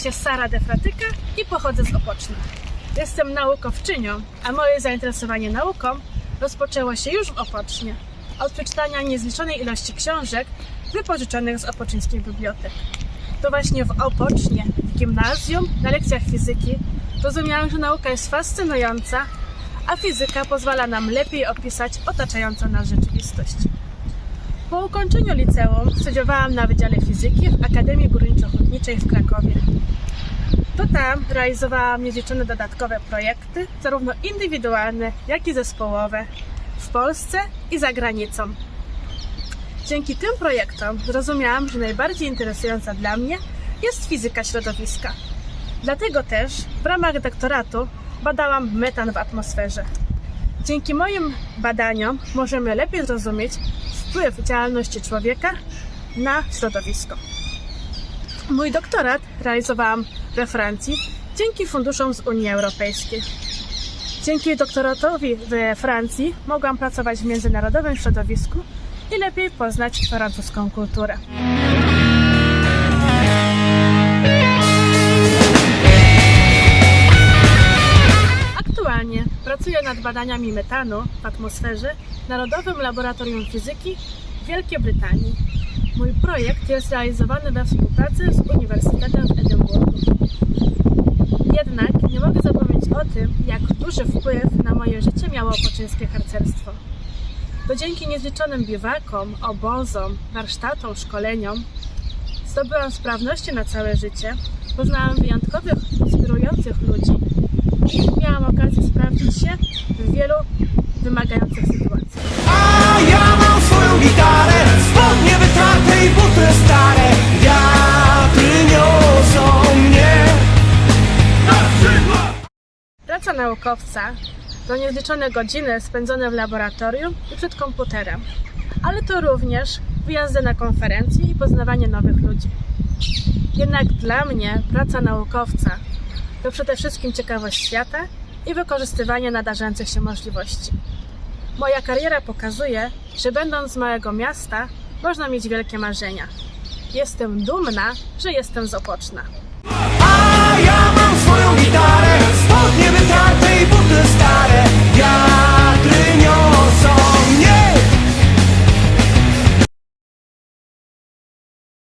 się Sara Defratyka i pochodzę z Opoczna. Jestem naukowczynią, a moje zainteresowanie nauką rozpoczęło się już w Opocznie. Od przeczytania niezliczonej ilości książek wypożyczonych z opoczyńskiej bibliotek. To właśnie w Opocznie, w gimnazjum, na lekcjach fizyki rozumiałam, że nauka jest fascynująca, a fizyka pozwala nam lepiej opisać otaczającą nas rzeczywistość. Po ukończeniu liceum studiowałam na Wydziale Fizyki w Akademii Górniczo-Hutniczej w Krakowie. To tam realizowałam niezliczone dodatkowe projekty, zarówno indywidualne, jak i zespołowe, w Polsce i za granicą. Dzięki tym projektom zrozumiałam, że najbardziej interesująca dla mnie jest fizyka środowiska. Dlatego też w ramach doktoratu badałam metan w atmosferze. Dzięki moim badaniom możemy lepiej zrozumieć wpływ działalności człowieka na środowisko. Mój doktorat realizowałam we Francji dzięki funduszom z Unii Europejskiej. Dzięki doktoratowi we Francji mogłam pracować w międzynarodowym środowisku i lepiej poznać francuską kulturę. Pracuję nad badaniami metanu w atmosferze w Narodowym Laboratorium Fizyki w Wielkiej Brytanii. Mój projekt jest realizowany we współpracy z Uniwersytetem w Edynburgu. Jednak nie mogę zapomnieć o tym, jak duży wpływ na moje życie miało opoczyńskie harcerstwo. To dzięki niezliczonym biwakom, obozom, warsztatom, szkoleniom zdobyłam sprawności na całe życie, poznałam wyjątkowych, inspirujących ludzi i miałam okazję wielu wymagających sytuacjach. A ja mam swoją gitarę, spodnie wytarte i buty stare Wiatry niosą mnie na skrzydłach Praca naukowca to niezliczone godziny spędzone w laboratorium i przed komputerem, ale to również wyjazdy na konferencje i poznawanie nowych ludzi. Jednak dla mnie praca naukowca to przede wszystkim ciekawość świata i wykorzystywanie nadarzających się możliwości. Moja kariera pokazuje, że będąc z małego miasta można mieć wielkie marzenia. Jestem dumna, że jestem z Opoczna. A ja mam swoją gitarę,